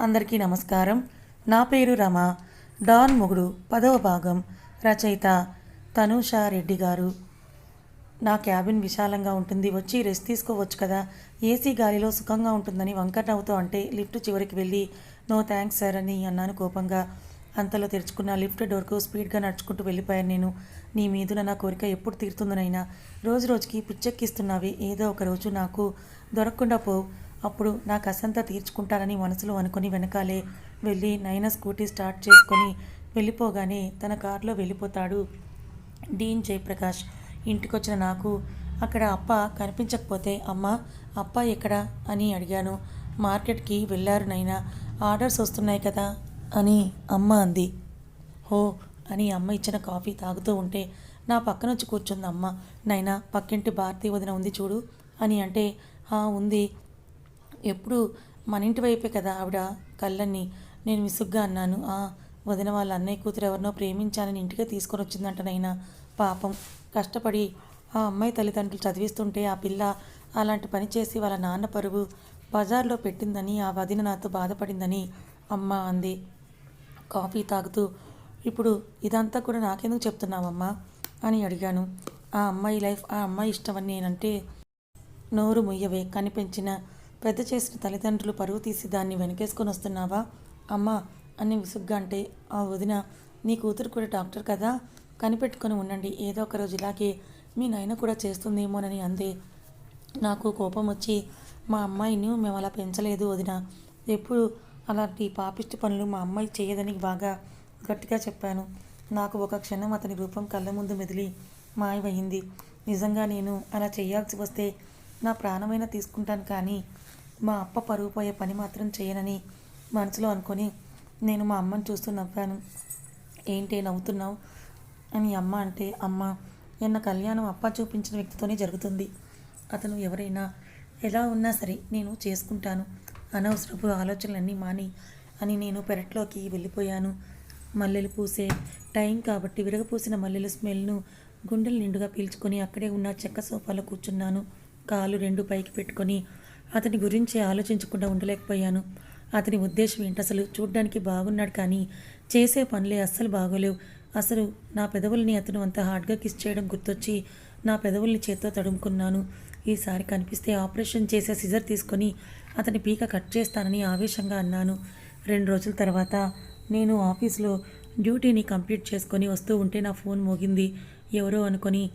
అందరికీ నమస్కారం. నా పేరు రమ. డాన్ మొగుడు పదవ భాగం. రచయిత తనూషా రెడ్డి గారు. నా క్యాబిన్ విశాలంగా ఉంటుంది. వచ్చి రెస్ట్ తీసుకోవచ్చు కదా. ఏసీ గాలిలో సుఖంగా ఉంటుందని వంకర నవ్వుతూ అంటే లిఫ్ట్ చివరికి వెళ్ళి నో థ్యాంక్స్ సార్ అని అన్నాను కోపంగా. అంతలో తెరుచుకున్న లిఫ్ట్ డోర్కు స్పీడ్గా నడుచుకుంటూ వెళ్ళిపోయాను నేను. నీ మీదున నా కోరిక ఎప్పుడు తీరుతుందనైనా? రోజు రోజుకి పిచ్చెక్కిస్తున్నావి. ఏదో ఒక రోజు నాకు దొరకకుండా పో అప్పుడు నా కసంతా తీర్చుకుంటానని మనసులో అనుకుని వెనకాలే వెళ్ళి నయన స్కూటీ స్టార్ట్ చేసుకొని వెళ్ళిపోగానే తన కారులో వెళ్ళిపోతాడు డీన్ జయప్రకాష్. ఇంటికొచ్చిన నాకు అక్కడ అప్ప కనిపించకపోతే అమ్మ అప్ప ఎక్కడ? అని అడిగాను. మార్కెట్కి వెళ్ళారు నైనా ఆర్డర్స్ వస్తున్నాయి కదా? అని అమ్మ అంది. హో అని అమ్మ ఇచ్చిన కాఫీ తాగుతూ ఉంటే నా పక్కన వచ్చి కూర్చుంది అమ్మ. నైనా పక్కింటి భారతీ వదిన ఉంది చూడు అని అంటే "హా, ఉంది. ఎప్పుడు మన ఇంటి వైపే కదా ఆవిడ కళ్ళన్ని. నేను విసుగ్గా అన్నాను. ఆ వదిన వాళ్ళ అన్నయ్య కూతురు ఎవరినో ప్రేమించాలని ఇంటికి తీసుకొని వచ్చిందంటనైనా పాపం కష్టపడి ఆ అమ్మాయి తల్లిదండ్రులు చదివిస్తుంటే ఆ పిల్ల అలాంటి పని చేసి వాళ్ళ నాన్న పరువు బజార్లో పెట్టిందని ఆ వదిన నాతో బాధపడిందని అమ్మ అంది. కాఫీ తాగుతూ ఇప్పుడు ఇదంతా కూడా నాకెందుకు చెప్తున్నావమ్మా? అని అడిగాను. ఆ అమ్మాయి లైఫ్ ఆ అమ్మాయి ఇష్టమని నేనంటే నోరు ముయ్యవే. కనిపించిన పెద్ద చేసిన తల్లిదండ్రులు పరువు తీసి దాన్ని వెనకేసుకొని వస్తున్నావా? అమ్మా అని విసుగ్గా అంటే ఆ వదిన నీ కూతురు కూడా డాక్టర్ కదా? కనిపెట్టుకొని ఉండండి ఏదో ఒక రోజు ఇలాగే మీ నాయన కూడా చేస్తుందేమోనని అందే. నాకు కోపం వచ్చి మా అమ్మాయిని మేము అలా పెంచలేదు వదిన. ఎప్పుడు అలాంటి పాపిష్టి పనులు మా అమ్మాయి చేయదని బాగా గట్టిగా చెప్పాను. నాకు ఒక క్షణం అతని రూపం కళ్ళ ముందు మెదిలి మాయమైంది. నిజంగా నేను అలా చేయాల్సి వస్తే నా ప్రాణమైనా తీసుకుంటాను కానీ మా అప్ప పరుగుపోయే పని మాత్రం చేయనని మనసులో అనుకొని నేను మా అమ్మని చూస్తూ నవ్వాను. ఏంటి నవ్వుతున్నావు? అని అమ్మ అంటే అమ్మ నిన్న కళ్యాణం అప్ప చూపించిన వ్యక్తితోనే జరుగుతుంది. అతను ఎవరైనా ఎలా ఉన్నా సరే నేను చేసుకుంటాను. అనవసరపు ఆలోచనలన్నీ మాని అని నేను పెరట్లోకి వెళ్ళిపోయాను. మల్లెలు పూసే టైం కాబట్టి విరగపూసిన మల్లెల స్మెల్ను గుండెలు నిండుగా పీల్చుకొని అక్కడే ఉన్న చెక్క సోఫాలో కూర్చున్నాను. కాలు రెండు పైకి పెట్టుకొని అతని గురించి ఆలోచించకుండా ఉండలేకపోయాను. అతని ఉద్దేశం ఏంటి? అసలు చూడ్డానికి బాగున్నాడు కానీ చేసే పనులే అస్సలు బాగోలేవు. అసలు నా పెదవుల్ని అతను అంత హార్డ్గా కిస్ చేయడం గుర్తొచ్చి నా పెదవుల్ని చేత్తో తడుముకున్నాను. ఈసారి కనిపిస్తే ఆపరేషన్ చేసే సిజర్ తీసుకొని అతని పీక కట్ చేస్తానని ఆవేశంగా అన్నాను. రెండు రోజుల తర్వాత నేను ఆఫీస్లో డ్యూటీని కంప్లీట్ చేసుకొని వస్తూ ఉంటే నా ఫోన్ మోగింది. ఎవరో అనుకొని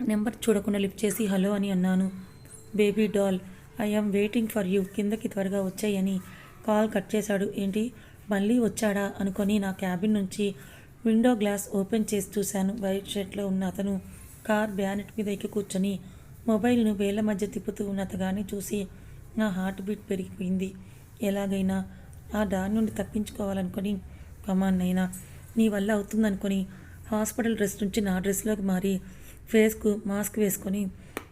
నెంబర్ చూడకుండా లిఫ్ట్ చేసి హలో అని అన్నాను. Baby doll I'm waiting for you కిందకి త్వరగా వచ్చాయని కాల్ కట్ చేశాడు. ఏంటి? మళ్ళీ వచ్చాడా? అనుకొని నా క్యాబిన్ నుంచి విండో గ్లాస్ ఓపెన్ చేసి చూశాను. వైట్ షర్ట్లో ఉన్న అతను కార్ బ్యానెట్ మీద ఎక్కి కూర్చొని మొబైల్ను వేల మధ్య తిప్పుతూ ఉన్న చూసి నా హార్ట్ బీట్ పెరిగిపోయింది. ఎలాగైనా ఆ దాని నుండి తప్పించుకోవాలనుకొని కమాన్ అయినా నీ వల్ల అవుతుందనుకొని హాస్పిటల్ డ్రెస్ నుంచి నా డ్రెస్లోకి మారి ఫేస్కు మాస్క్ వేసుకొని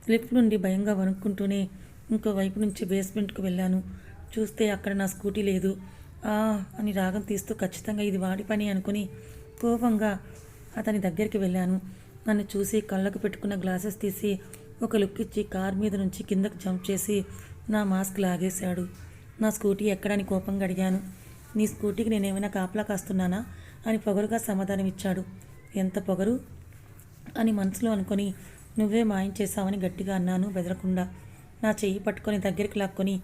స్లిప్ నుండి భయంగా వణుక్కుంటూనే ఇంకో వైపు నుంచి బేస్మెంట్కు వెళ్ళాను. చూస్తే అక్కడ నా స్కూటీ లేదు. ఆ! అని రాగం తీస్తూ ఖచ్చితంగా ఇది వాడి పని అనుకుని కోపంగా అతని దగ్గరికి వెళ్ళాను. నన్ను చూసి కళ్ళకు పెట్టుకున్న గ్లాసెస్ తీసి ఒక లుక్ ఇచ్చి కార్ మీద నుంచి కిందకు జంప్ చేసి నా మాస్క్ లాగేశాడు. నా స్కూటీ ఎక్కడని కోపంగా అడిగాను. నీ స్కూటీకి నేనేమైనా కాపలా కాస్తున్నానా? అని పొగరుగా సమాధానం ఇచ్చాడు. ఎంత పొగరు? అని మనసులో అనుకొని నువ్వే మాయం చేశావని గట్టిగా అన్నాను బెదరకుండా. నా చెయ్యి పట్టుకొని దగ్గరికి లాక్కొని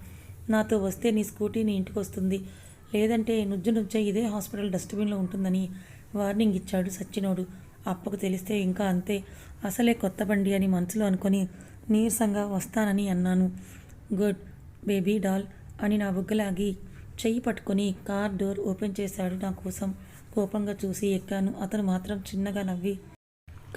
నాతో వస్తే నీ స్కూటీ నీ ఇంటికి వస్తుంది. లేదంటే నుజ్జు నుజ్జ ఇదే హాస్పిటల్ డస్ట్బిన్లో ఉంటుందని వార్నింగ్ ఇచ్చాడు సచ్చినోడు. అప్పకు తెలిస్తే ఇంకా అంతే. అసలే కొత్త బండి అని మనసులో అనుకొని నీరసంగా వస్తానని అన్నాను. గుడ్ బేబీ డాల్ అని నా బుగ్గలాగి చెయ్యి పట్టుకొని కార్ డోర్ ఓపెన్ చేశాడు నా కోసం. కోపంగా చూసి ఎక్కాను. అతను మాత్రం చిన్నగా నవ్వి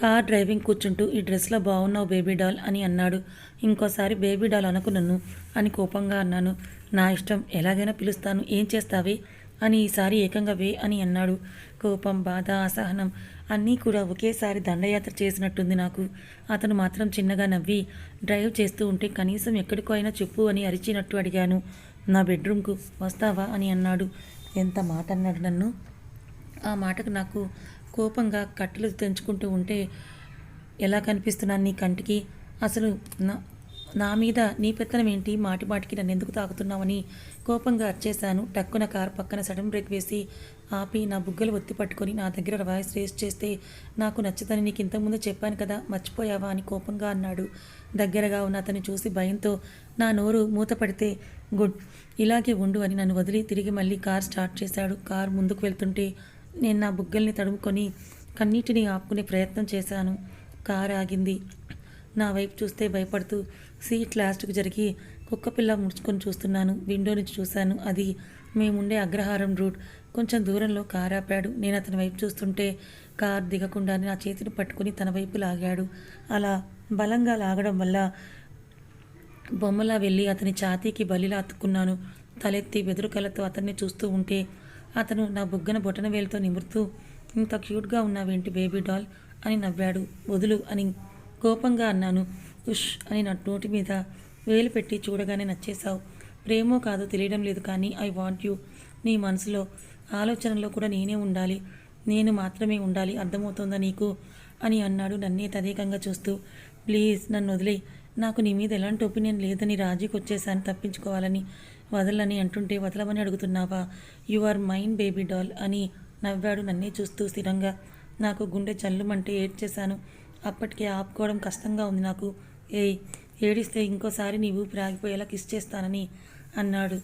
కార్ డ్రైవింగ్ కూర్చుంటూ ఈ డ్రెస్లో బాగున్నావు బేబీ డాల్ అని అన్నాడు. ఇంకోసారి బేబీ డాల్ అనకు నన్ను అని కోపంగా అన్నాను. నా ఇష్టం ఎలాగైనా పిలుస్తాను ఏం చేస్తావే అని ఈసారి ఏకంగా వే అని అన్నాడు. కోపం బాధ అసహనం అన్నీ కూడా ఒకేసారి దండయాత్ర చేసినట్టుంది నాకు. అతను మాత్రం చిన్నగా నవ్వి డ్రైవ్ చేస్తూ ఉంటే కనీసం ఎక్కడికో అయినా చెప్పు అని అరిచినట్టు అడిగాను. నా బెడ్రూమ్కు వస్తావా అని అన్నాడు. ఎంత మాట అన్నాడు నన్ను? ఆ మాటకు నాకు కోపంగా కట్టెలు తెంచుకుంటూ ఉంటే ఎలా కనిపిస్తున్నాను నీ కంటికి? అసలు నా నా మీద నీ పెత్తనం ఏంటి? మాటి మాటికి నన్ను ఎందుకు తాకుతున్నామని కోపంగా అరిచేశాను. టక్కున కారు పక్కన సడన్ బ్రేక్ వేసి ఆపి నా బుగ్గలు ఒత్తి పట్టుకొని నా దగ్గర వాయిస్ రేస్ చేస్తే నాకు నచ్చదని నీకు ఇంతకుముందు చెప్పాను కదా మర్చిపోయావా అని కోపంగా అన్నాడు. దగ్గరగా ఉన్న అతన్ని చూసి భయంతో నా నోరు మూత పడితే గుడ్ ఇలాగే ఉండు అని నన్ను వదిలి తిరిగి మళ్ళీ కార్ స్టార్ట్ చేశాడు. కార్ ముందుకు వెళ్తుంటే నేను నా బుగ్గల్ని తడుముకొని కన్నీటిని ఆపుకునే ప్రయత్నం చేశాను. కార్ ఆగింది. నా వైపు చూస్తే భయపడుతూ సీట్ లాస్ట్కు జరిగి కుక్కపిల్ల ముడుచుకొని చూస్తున్నాను. విండో నుంచి చూశాను. అది మేముండే అగ్రహారం రూట్. కొంచెం దూరంలో కారు ఆపాడు. నేను అతని వైపు చూస్తుంటే కారు దిగకుండానే నా చేతిని పట్టుకుని తన వైపు లాగాడు. అలా బలంగా లాగడం వల్ల బొమ్మలా వెళ్ళి అతని ఛాతీకి బలిలా అతుక్కున్నాను. తలెత్తి వెదురు అతన్ని చూస్తూ ఉంటే అతను నా బుగ్గన బొటన వేలుతో నిమురుతూ ఇంత క్యూట్గా ఉన్నావేంటి బేబీ డాల్? అని నవ్వాడు. వదులు అని కోపంగా అన్నాను. ఉష్ అని నా నోటి మీద వేలు పెట్టి చూడగానే నచ్చేశావు. ప్రేమో కాదో తెలియడం లేదు కానీ ఐ వాంట్ యూ. నీ మనసులో ఆలోచనలో కూడా నేనే ఉండాలి. నేను మాత్రమే ఉండాలి. అర్థమవుతుందా నీకు? అని అన్నాడు నన్నే తదేకంగా చూస్తూ. ప్లీజ్ నన్ను వదిలే నాకు నీ మీద ఎలాంటి ఒపీనియన్ లేదని రాజీకి వచ్చేసాను తప్పించుకోవాలని. వదలని అంటుంటే వదలమని అడుగుతున్నావా? You are mind baby doll అని నవ్వాడు నన్నే చూస్తూ స్థిరంగా. నాకు గుండె చల్లుమంటే ఏడ్చేశాను. అప్పటికే ఆపుకోవడం కష్టంగా ఉంది నాకు. ఏయ్ ఏడిస్తే ఇంకోసారి నీ ఊపిరి ఆగిపోయేలా కిస్ చేస్తానని అన్నాడు.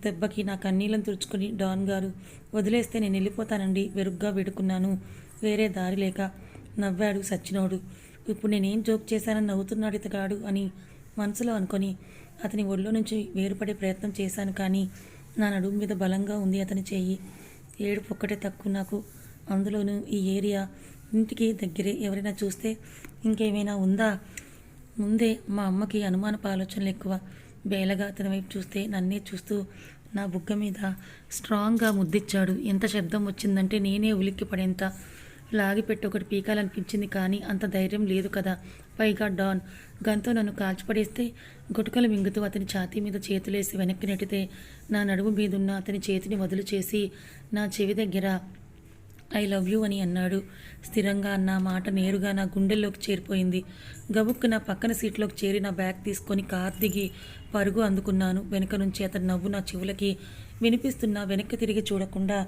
దెబ్బకి నా కన్నీళ్ళను తుడుచుకుని డాన్ గారు వదిలేస్తే నేను వెళ్ళిపోతానండి వెరుగ్గా వేడుకున్నాను. వేరే దారి లేక నవ్వాడు సచ్చినోడు. ఇప్పుడు నేనేం జోక్ చేశానని నవ్వుతున్నాడు ఇతగాడు అని మనసులో అనుకొని అతని ఒళ్ళో నుంచి వేరుపడే ప్రయత్నం చేశాను కానీ నా నడుము మీద బలంగా ఉంది అతని చెయ్యి ఏడుపు ఒక్కటే తక్కువ నాకు. అందులోనూ ఈ ఏరియా ఇంటికి దగ్గరే. ఎవరైనా చూస్తే ఇంకేమైనా ఉందా? ముందే మా అమ్మకి అనుమానపు ఆలోచనలు ఎక్కువ. బేలగా అతని వైపు చూస్తే నన్నే చూస్తూ నా బుగ్గ మీద స్ట్రాంగ్గా ముద్దిచ్చాడు. ఎంత శబ్దం వచ్చిందంటే నేనే ఉలిక్కి పడేంత లాగిపెట్టి ఒకటి పీకాలనిపించింది కానీ అంత ధైర్యం లేదు కదా. పైగా డాన్ గంతో నన్ను కాల్చిపడేస్తే గుటకలు మింగుతూ అతని ఛాతీ మీద చేతులేసి వెనక్కి నెట్టితే నా నడుము మీదున్న అతని చేతిని వదులు చేసి నా చెవి దగ్గర ఐ లవ్ యూ అని అన్నాడు. స్థిరంగా అన్న మాట నేరుగా నా గుండెల్లోకి చేరిపోయింది. గబుక్కు నా పక్కన సీట్లోకి చేరి నా బ్యాగ్ తీసుకొని కార్ దిగి పరుగు అందుకున్నాను. వెనుక నుంచి అతని నవ్వు నా చెవులకి వినిపిస్తున్నా వెనక్కి తిరిగి చూడకుండా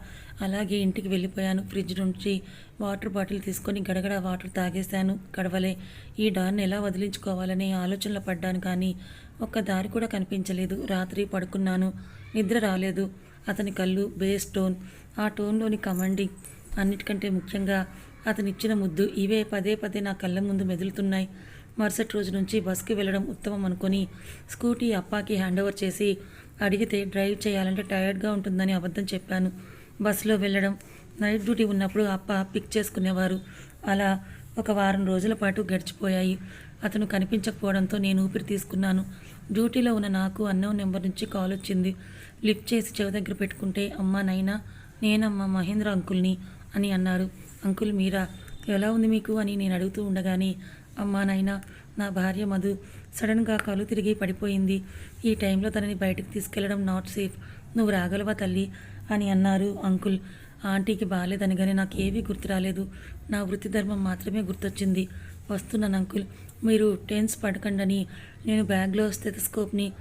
అలాగే ఇంటికి వెళ్ళిపోయాను. ఫ్రిడ్జ్ నుంచి వాటర్ బాటిల్ తీసుకొని గడగడ వాటర్ తాగేశాను. గడవలే ఈ డార్ని ఎలా వదిలించుకోవాలనే ఆలోచనలో పడ్డాను కానీ ఒక్క దారి కూడా కనిపించలేదు. రాత్రి పడుకున్నాను నిద్ర రాలేదు. అతని కళ్ళు బేస్ టోన్ ఆ టోన్లోని కమాండింగ్ అన్నిటికంటే ముఖ్యంగా అతనిచ్చిన ముద్దు ఇవే పదే పదే నా కళ్ళ ముందు మెదులుతున్నాయి. మరుసటి రోజు నుంచి బస్కి వెళ్ళడం ఉత్తమం అనుకొని స్కూటీ అప్పాకి హ్యాండ్ ఓవర్ చేసి అడిగితే డ్రైవ్ చేయాలంటే టైర్డ్గా ఉంటుందని అబద్ధం చెప్పాను. బస్సులో వెళ్ళడం నైట్ డ్యూటీ ఉన్నప్పుడు అప్ప పిక్ చేసుకునేవారు. అలా ఒక వారం రోజుల పాటు గడిచిపోయాయి. అతను కనిపించకపోవడంతో నేను ఊపిరి తీసుకున్నాను. డ్యూటీలో ఉన్న నాకు అన్నం నెంబర్ నుంచి కాల్ వచ్చింది. లిఫ్ట్ చేసి చెవి దగ్గర పెట్టుకుంటే అమ్మ నైనా నేనమ్మ మహేంద్ర అంకుల్ని అని అన్నారు. అంకుల్ మీరా? ఎలా ఉంది మీకు? అని నేను అడుగుతూ ఉండగానే అమ్మా నైనా నా భార్య మధు సడన్గా కళ్ళు తిరిగి పడిపోయింది. ఈ టైంలో తనని బయటకు తీసుకెళ్ళడం నాట్ సేఫ్. నువ్వు రాగలవా తల్లి? అని అన్నారు అంకుల్. ఆంటీకి బాగాలేదనగానే నాకు ఏమీ గుర్తు రాలేదు. నా వృత్తి ధర్మం మాత్రమే గుర్తొచ్చింది. వస్తున్నాను అంకుల్. మీరు టెన్స్ పడకండని. నేను బ్యాగ్లో స్థెతస్కోప్ని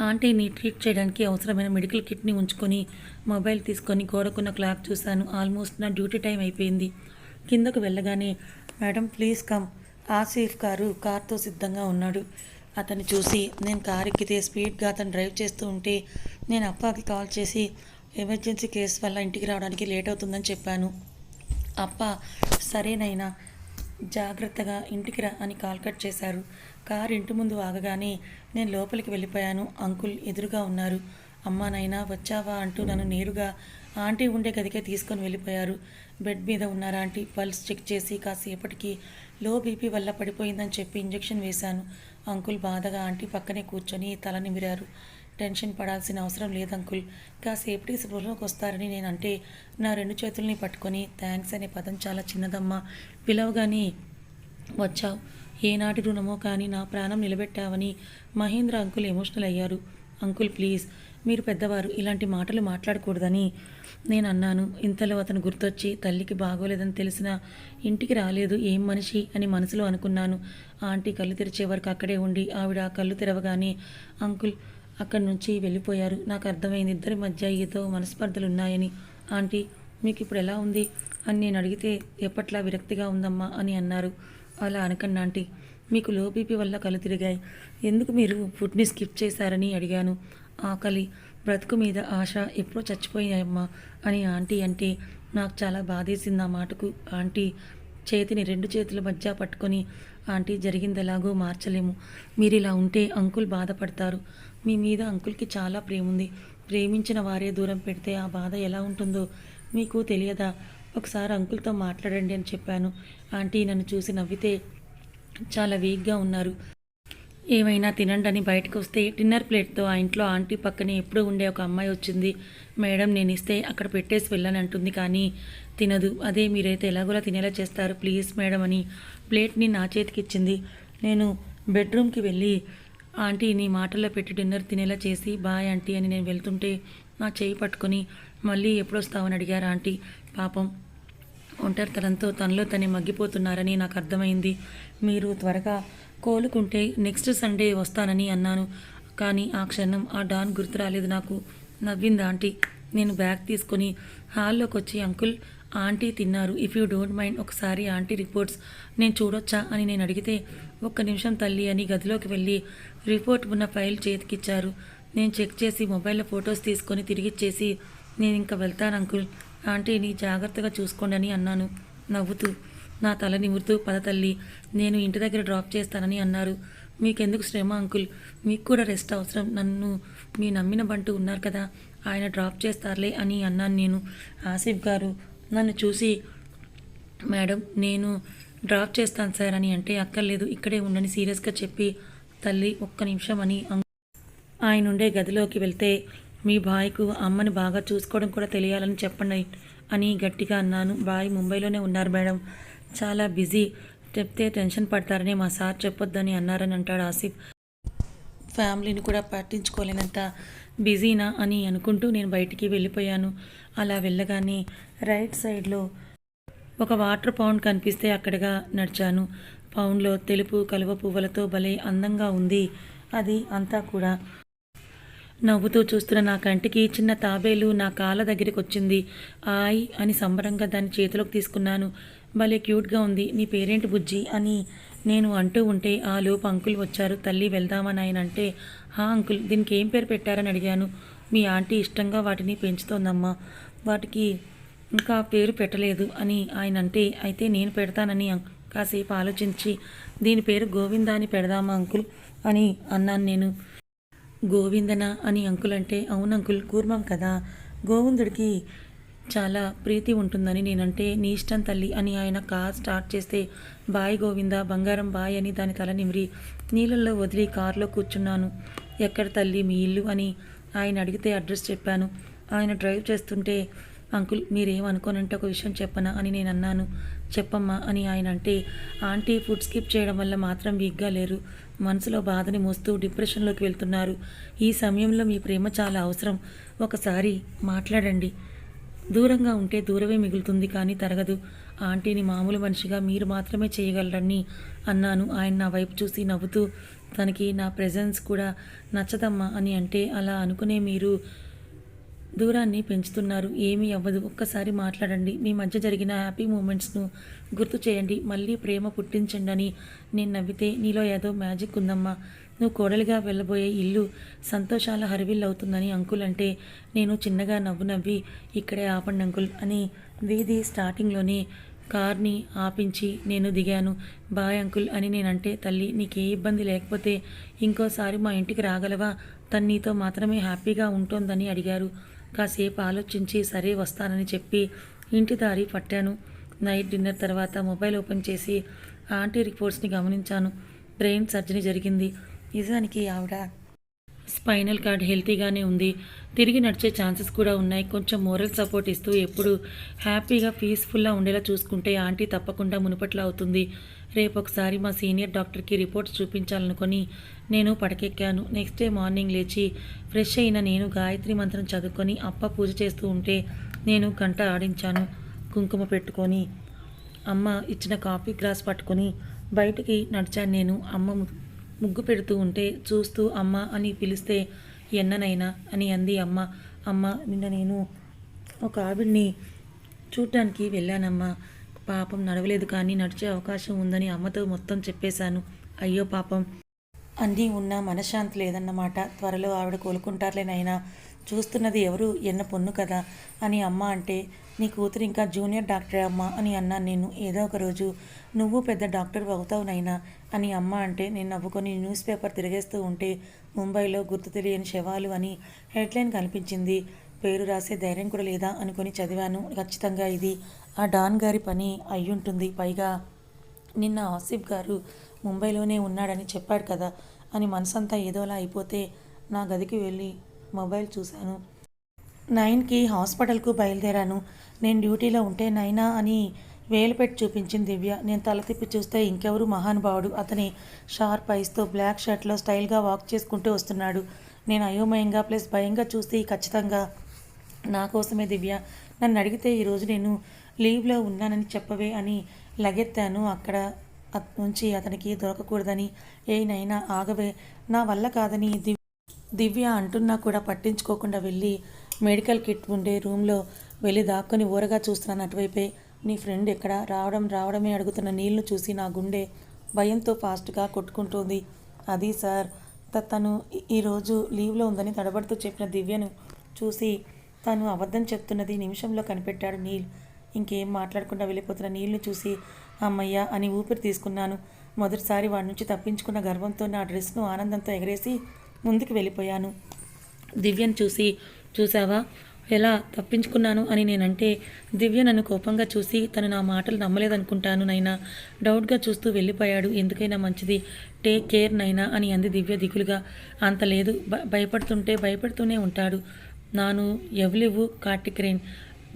ఆంటీని ట్రీట్ చేయడానికి అవసరమైన మెడికల్ కిట్ని ఉంచుకొని మొబైల్ తీసుకొని గోడకున్న క్లాక్ చూశాను. ఆల్మోస్ట్ నా డ్యూటీ టైం అయిపోయింది. కిందకు వెళ్ళగానే madam please come. Asif car కార్తో సిద్ధంగా ఉన్నాడు. అతన్ని చూసి నేను కారు ఎక్కితే స్పీడ్గా అతను డ్రైవ్ చేస్తూ ఉంటే నేను అప్పాకి కాల్ చేసి ఎమర్జెన్సీ కేసు వల్ల ఇంటికి రావడానికి లేట్ అవుతుందని చెప్పాను. అప్ప సరేనైనా జాగ్రత్తగా ఇంటికి రా అని కాల్ కట్ చేశారు. కారు ఇంటి ముందు ఆగగానే నేను లోపలికి వెళ్ళిపోయాను. అంకుల్ ఎదురుగా ఉన్నారు. అమ్మా నైనా వచ్చావా? అంటూ నన్ను నేరుగా ఆంటీ ఉండే గదికే తీసుకొని వెళ్ళిపోయారు. బెడ్ మీద ఉన్నారా ఆంటీ పల్స్ చెక్ చేసి కాసేపటికి లో బీపీ వల్ల పడిపోయిందని చెప్పి ఇంజెక్షన్ వేశాను. అంకుల్ బాధగా ఆంటీ పక్కనే కూర్చొని తల నిమిరారు టెన్షన్ పడాల్సిన అవసరం లేదు అంకుల్. కాసేపటి స్పృహలోకి వస్తారని నేను అంటే నా రెండు చేతుల్ని పట్టుకొని థ్యాంక్స్ అనే పదం చాలా చిన్నదమ్మా. పిలవగానే వచ్చావు. ఏనాటి రుణమో కానీ నా ప్రాణం నిలబెట్టావని మహేంద్ర అంకుల్ ఎమోషనల్ అయ్యారు. Uncle please. మీరు పెద్దవారు ఇలాంటి మాటలు మాట్లాడకూడదని నేను అన్నాను. ఇంతలో అతను గుర్తొచ్చి తల్లికి బాగోలేదని తెలిసిన ఇంటికి రాలేదు. ఏం మనిషి? అని మనసులో అనుకున్నాను. ఆంటీ కళ్ళు తెరిచే వరకు అక్కడే ఉండి ఆవిడ కళ్ళు తెరవగానే అంకుల్ అక్కడి నుంచి వెళ్ళిపోయారు. నాకు అర్థమైంది. ఇద్దరి మధ్య ఏదో మనస్పర్ధలు ఉన్నాయని. ఆంటీ మీకు ఇప్పుడు ఎలా ఉంది? అని నేను అడిగితే ఎప్పట్లా విరక్తిగా ఉందమ్మా అని అన్నారు. అలా అనకండి ఆంటీ. మీకు లో బీపీ వల్ల కళ్ళు తిరిగాయి. ఎందుకు మీరు ఫుడ్ని స్కిప్ చేశారని అడిగాను. ఆకలి బ్రతుకు మీద ఆశ ఎప్పుడో చచ్చిపోయాయమ్మా అని ఆంటీ అంటే నాకు చాలా బాధేసింది ఆ మాటకు. ఆంటీ చేతిని రెండు చేతుల మధ్య పట్టుకొని ఆంటీ జరిగింది ఎలాగో మార్చలేము. మీరు ఇలా ఉంటే అంకుల్ బాధపడతారు. మీ మీద అంకుల్కి చాలా ప్రేమ ఉంది ప్రేమించిన వారే దూరం పెడితే ఆ బాధ ఎలా ఉంటుందో మీకు తెలియదా? ఒకసారి అంకుల్తో మాట్లాడండి అని చెప్పాను. ఆంటీ నన్ను చూసి నవ్వితే చాలా వీక్గా ఉన్నారు. ఏమైనా తినండి అని బయటకు వస్తే డిన్నర్ ప్లేట్తో ఆ ఇంట్లో ఆంటీ పక్కనే ఎప్పుడూ ఉండే ఒక అమ్మాయి వచ్చింది. మేడం నేను ఇస్తే అక్కడ పెట్టేసి వెళ్ళని అంటుంది కానీ తినదు. అదే మీరైతే ఎలాగోలా తినేలా చేస్తారు. ప్లీజ్ మేడం అని ప్లేట్ని నా చేతికి ఇచ్చింది. నేను బెడ్రూమ్కి వెళ్ళి ఆంటీని మాటల్లో పెట్టి డిన్నర్ తినేలా చేసి బాయ్ ఆంటీ అని నేను వెళ్తుంటే నా చేయి పట్టుకొని మళ్ళీ ఎప్పుడొస్తావని అడిగారు ఆంటీ. పాపం ఒంటరితనంతో తనలో తనే మగ్గిపోతున్నారని నాకు అర్థమైంది. మీరు త్వరగా కోలుకుంటే నెక్స్ట్ సండే వస్తానని అన్నాను. కానీ ఆ క్షణం ఆ డాన్ గుర్తు రాలేదు నాకు. నవ్వింది ఆంటీ. నేను బ్యాగ్ తీసుకొని హాల్లోకి వచ్చి అంకుల్ ఆంటీ తిన్నారు. ఇఫ్ యూ డోంట్ మైండ్ ఒకసారి ఆంటీ రిపోర్ట్స్ నేను చూడొచ్చా? అని నేను అడిగితే ఒక్క నిమిషం తల్లి అని గదిలోకి వెళ్ళి రిపోర్ట్ ఉన్న ఫైల్ చేతికిచ్చారు. నేను చెక్ చేసి మొబైల్లో ఫొటోస్ తీసుకొని తిరిగిచ్చేసి నేను ఇంకా వెళ్తాను అంకుల్. ఆంటీని జాగ్రత్తగా చూసుకోండి అని అన్నాను. నవ్వుతూ నా తల నిమురుతూ పద తల్లి నేను ఇంటి దగ్గర డ్రాప్ చేస్తానని అన్నారు. మీకెందుకు శ్రమ అంకుల్? మీకు కూడా రెస్ట్ అవసరం. నన్ను మీ నమ్మిన బంటూ ఉన్నారు కదా ఆయన డ్రాప్ చేస్తారులే అని అన్నాను నేను. ఆసిఫ్ గారు నన్ను చూసి మేడం నేను డ్రాప్ చేస్తాను సార్ అని అంటే అక్కర్లేదు. ఇక్కడే ఉండని సీరియస్గా చెప్పి తల్లి ఒక్క నిమిషం అని ఆయన ఉండే గదిలోకి వెళ్తే మీ బాయ్కు అమ్మని బాగా చూసుకోవడం కూడా తెలియాలని చెప్పండి అని గట్టిగా అన్నాను. బాయ్ ముంబైలోనే ఉన్నారు మేడం. చాలా బిజీ. చెప్తే టెన్షన్ పడతారని మా సార్ చెప్పొద్దని అన్నారని అంటాడు ఆసిఫ్. ఫ్యామిలీని కూడా పట్టించుకోలేనంత బిజీనా అని అనుకుంటూ నేను బయటికి వెళ్ళిపోయాను. అలా వెళ్ళగానే రైట్ సైడ్లో ఒక వాటర్ పౌండ్ కనిపిస్తే అక్కడగా నడిచాను. పౌండ్లో తెలుపు కలువ పువ్వులతో భలే అందంగా ఉంది. అది అంతా కూడా. నవ్వుతూ చూస్తున్న నా కంటికి చిన్న తాబేలు నా కాళ్ళ దగ్గరికి వచ్చింది ఆయ్ అని సంబరంగా దాన్ని చేతిలోకి తీసుకున్నాను. భలే క్యూట్గా ఉంది నీ పేరేంటి బుజ్జి? అని నేను అంటూ ఉంటే ఆ లోపు అంకుల్ వచ్చారు. తల్లి వెళ్దామని ఆయన అంటే హా అంకుల్ దీనికి ఏం పేరు పెట్టారని అడిగాను. మీ ఆంటీ ఇష్టంగా వాటిని పెంచుతోందమ్మా. వాటికి ఇంకా పేరు పెట్టలేదు అని ఆయన అంటే అయితే నేను పెడతానని కాసేపు ఆలోచించి దీని పేరు గోవింద అని పెడదామా అంకుల్? అని అన్నాను నేను. గోవిందన అని అంకుల్ అంటే అవును అంకుల్ కూర్మం కదా. గోవిందుడికి చాలా ప్రీతి ఉంటుందని నేనంటే నీ ఇష్టం తల్లి అని ఆయన కార్ స్టార్ట్ చేస్తే బాయ్ గోవింద బంగారం బాయ్ అని దాని తల నిమిరి నీళ్ళల్లో వదిలి కారులో కూర్చున్నాను. ఎక్కడ తల్లి మీ ఇల్లు అని ఆయన అడిగితే అడ్రస్ చెప్పాను. ఆయన డ్రైవ్ చేస్తుంటే అంకుల్ మీరేమనుకోనంటే ఒక విషయం చెప్పనా అని నేను అన్నాను చెప్పమ్మా అని ఆయన అంటే ఆంటీ ఫుడ్ స్కిప్ చేయడం వల్ల మాత్రం వీక్గా లేరు. మనసులో బాధని మోస్తూ డిప్రెషన్లోకి వెళ్తున్నారు. ఈ సమయంలో మీ ప్రేమ చాలా అవసరం. ఒకసారి మాట్లాడండి. దూరంగా ఉంటే దూరమే మిగులుతుంది కానీ తరగదు. ఆంటీని మామూలు మనిషిగా మీరు మాత్రమే చేయగలరని అన్నాను. ఆయన నా వైపు చూసి నవ్వుతూ తనకి నా ప్రెజెన్స్ కూడా నచ్చదమ్మా అని అంటే అలా అనుకునే మీరు దూరాన్ని పెంచుతున్నారు. ఏమీ అవ్వదు. ఒక్కసారి మాట్లాడండి. మీ మధ్య జరిగిన హ్యాపీ మూమెంట్స్ను గుర్తు చేయండి. మళ్ళీ ప్రేమ పుట్టించండి అని నేను నవ్వితే నీలో ఏదో మ్యాజిక్ ఉందమ్మా. నువ్వు కోడలిగా వెళ్ళబోయే ఇల్లు సంతోషాల హరివిల్లవుతుందని అంకుల్ అంటే నేను చిన్నగా నవ్వు నవ్వి ఇక్కడే ఆపండి అంకుల్ అని వీధి స్టార్టింగ్లోనే కార్ని ఆపించి నేను దిగాను. బాయ్ అంకుల్ అని నేనంటే తల్లి నీకే ఇబ్బంది లేకపోతే ఇంకోసారి మా ఇంటికి రాగలవా? తను నీతో మాత్రమే హ్యాపీగా ఉంటోందని అడిగారు. కాసేపు ఆలోచించి సరే వస్తానని చెప్పి ఇంటి దారి పట్టాను. నైట్ డిన్నర్ తర్వాత మొబైల్ ఓపెన్ చేసి ఆంటీ రిపోర్ట్స్ని గమనించాను. బ్రెయిన్ సర్జరీ జరిగింది. నిజానికి ఆవిడ స్పైనల్ కార్డ్ హెల్తీగానే ఉంది. తిరిగి నడిచే ఛాన్సెస్ కూడా ఉన్నాయి. కొంచెం మోరల్ సపోర్ట్ ఇస్తూ ఎప్పుడు హ్యాపీగా పీస్ఫుల్గా ఉండేలా చూసుకుంటే ఆంటీ తప్పకుండా మునుపట్లా అవుతుంది. రేపు ఒకసారి మా సీనియర్ డాక్టర్కి రిపోర్ట్స్ చూపించాలనుకొని నేను పడకెక్కాను. నెక్స్ట్ డే మార్నింగ్ లేచి ఫ్రెష్ అయిన నేను గాయత్రి మంత్రం చదువుకొని అప్ప పూజ చేస్తూ ఉంటే నేను గంట ఆడించాను. కుంకుమ పెట్టుకొని అమ్మ ఇచ్చిన కాఫీ గ్లాస్ పట్టుకొని బయటికి నడిచాను నేను. అమ్మ ముగ్గు పెడుతూ ఉంటే చూస్తూ అమ్మ అని పిలిస్తే ఎన్ననైనా అని అంది అమ్మ. అమ్మ నిన్న నేను ఒక ఆవిడ్ని చూడటానికి వెళ్ళానమ్మా. పాపం నడవలేదు కానీ నడిచే అవకాశం ఉందని అమ్మతో మొత్తం చెప్పేశాను. అయ్యో పాపం. అంది ఉన్న మనశ్శాంతి లేదన్నమాట. త్వరలో ఆవిడ కోలుకుంటారులేనైనా చూస్తున్నది ఎవరు? ఎన్న పొన్ను కదా? అని అమ్మ అంటే నీ కూతురు ఇంకా జూనియర్ డాక్టరే అమ్మ అని అన్నాను నేను. ఏదో ఒక రోజు. నువ్వు పెద్ద డాక్టర్ అవుతావు నైనా అని అమ్మ అంటే నేను నవ్వుకొని న్యూస్ పేపర్ తిరిగేస్తూ ఉంటే ముంబైలో గుర్తు తెలియని శవాలు అని హెడ్లైన్ కనిపించింది. పేరు రాసే ధైర్యం కూడా లేదా అనుకొని చదివాను. ఖచ్చితంగా ఇది ఆ డాన్ గారి పని అయ్యుంటుంది. పైగా నిన్న ఆసిఫ్ గారు ముంబైలోనే ఉన్నాడని చెప్పాడు కదా అని మనసంతా ఏదోలా అయిపోతే నా గదికి వెళ్ళి మొబైల్ చూశాను. నైన్కి హాస్పిటల్కు బయలుదేరాను. నేను డ్యూటీలో ఉంటే నైనా అని వేలు పెట్టి చూపించింది దివ్య. నేను తల తిప్పి చూస్తే ఇంకెవరు మహానుభావుడు అతని షార్ప్ ఐస్తో బ్లాక్ షర్ట్లో స్టైల్గా వాక్ చేసుకుంటూ వస్తున్నాడు. నేను అయోమయంగా ప్లస్ భయంగా చూస్తే ఖచ్చితంగా నా కోసమే దివ్య. నన్ను అడిగితే ఈరోజు నేను లీవ్లో ఉన్నానని చెప్పవే అని లగెత్తాను. అక్కడ నుంచి అతనికి దొరకకూడదని. ఏనైనా ఆగవే. నా వల్ల కాదని దివ్య దివ్య అంటున్నా కూడా పట్టించుకోకుండా వెళ్ళి మెడికల్ కిట్ ఉండే రూమ్లో వెళ్ళి దాక్కొని ఊరగా చూస్తున్నాను అటువైపే. నీ ఫ్రెండ్ ఎక్కడ? రావడం రావడమే అడుగుతున్న నీళ్ళు చూసి నా గుండె భయంతో ఫాస్ట్గా కొట్టుకుంటుంది. అది సార్ తను ఈరోజు లీవ్లో ఉందని తడబడుతూ చెప్పిన దివ్యను చూసి తను అబద్ధం చెప్తున్నది నిమిషంలో కనిపెట్టాడు నీల్. ఇంకేం మాట్లాడకుండా వెళ్ళిపోతున్న నీళ్ళు చూసి అమ్మయ్య అని ఊపిరి తీసుకున్నాను. మొదటిసారి వాడి నుంచి తప్పించుకున్న గర్వంతో నా డ్రెస్ను ఆనందంతో ఎగరేసి ముందుకు వెళ్ళిపోయాను. దివ్యను చూసి చూసావా? ఎలా తప్పించుకున్నాను అని నేనంటే దివ్య నన్ను కోపంగా చూసి తను నా మాటలు నమ్మలేదనుకుంటాను నైనా. డౌట్గా చూస్తూ వెళ్ళిపోయాడు. ఎందుకైనా మంచిది. టేక్ కేర్ నైనా అని అంది దివ్య దిగులుగా. అంత లేదు. భ- భయపడుతుంటే భయపడుతూనే ఉంటాడు. నాను ఎవలివు కార్టిక్ రేన్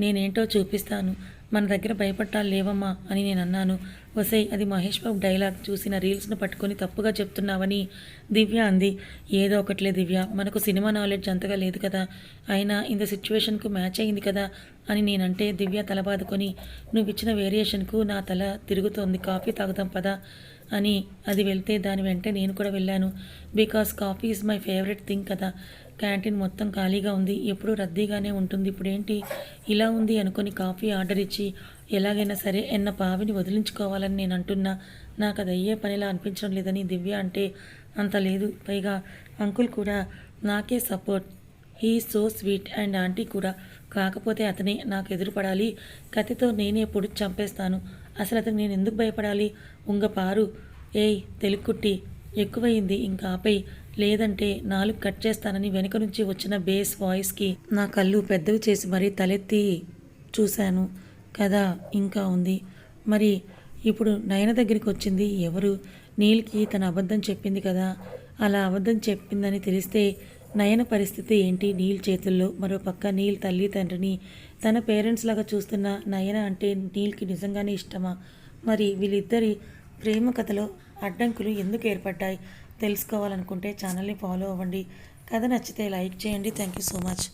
నేనేంటో చూపిస్తాను. మన దగ్గర భయపట్టాలు లేవమ్మా అని నేను అన్నాను వసై అది మహేష్ బాబు డైలాగ్ చూసిన రీల్స్ను పట్టుకొని తప్పుగా చెప్తున్నావని దివ్య అంది. ఏదో ఒకట్లే దివ్య మనకు సినిమా నాలెడ్జ్ అంతగా లేదు కదా. అయినా ఇంత సిచ్యువేషన్కు మ్యాచ్ అయింది కదా అని నేనంటే దివ్య తల బాదుకొని నువ్వు ఇచ్చిన వేరియేషన్కు నా తల తిరుగుతోంది కాఫీ తాగుదాం పదా అని అది వెళ్తే దాని వెంటే నేను కూడా వెళ్ళాను. Because coffee is my favourite thing కదా. క్యాంటీన్ మొత్తం ఖాళీగా ఉంది. ఎప్పుడూ రద్దీగానే ఉంటుంది. ఇప్పుడేంటి? ఇలా ఉంది అనుకొని కాఫీ ఆర్డర్ ఇచ్చి ఎలాగైనా సరే ఎన్న పావిని వదిలించుకోవాలని నేను అంటున్నా. నాకు అది అయ్యే పనిలా అనిపించడం లేదని దివ్య అంటే అంత లేదు. పైగా అంకుల్ కూడా నాకే support. He so sweet and aunty కూడా. కాకపోతే అతనే నాకు ఎదురుపడాలి. కత్తితో నేనే పొడి చంపేస్తాను. అసలు అతను నేను ఎందుకు భయపడాలి? ఉంగ పారు. ఏయ్ తెలుక్కుట్టి. ఎక్కువైంది ఇంకా ఆపై లేదంటే నాలుగు కట్ చేస్తానని వెనక నుంచి వచ్చిన బేస్ వాయిస్కి నా కళ్ళు పెద్దవి చేసి మరీ తలెత్తి చూశాను. కథ ఇంకా ఉంది. మరి ఇప్పుడు నయన దగ్గరికి వచ్చింది ఎవరు? నీల్కి తన అబద్ధం చెప్పింది కదా. అలా అబద్ధం చెప్పిందని తెలిస్తే నయన పరిస్థితి ఏంటి? నీల్ చేతుల్లో మరో పక్క నీల్ తల్లి తండ్రిని తన పేరెంట్స్ లాగా చూస్తున్న నయన అంటే నీల్కి నిజంగానే ఇష్టమా? మరి వీళ్ళిద్దరి ప్రేమ కథలో అడ్డంకులు ఎందుకు ఏర్పడ్డాయి? తెలుసుకోవాలనుకుంటే ఛానల్ని ఫాలో అవ్వండి. కథ నచ్చితే లైక్ చేయండి. Thank you so much.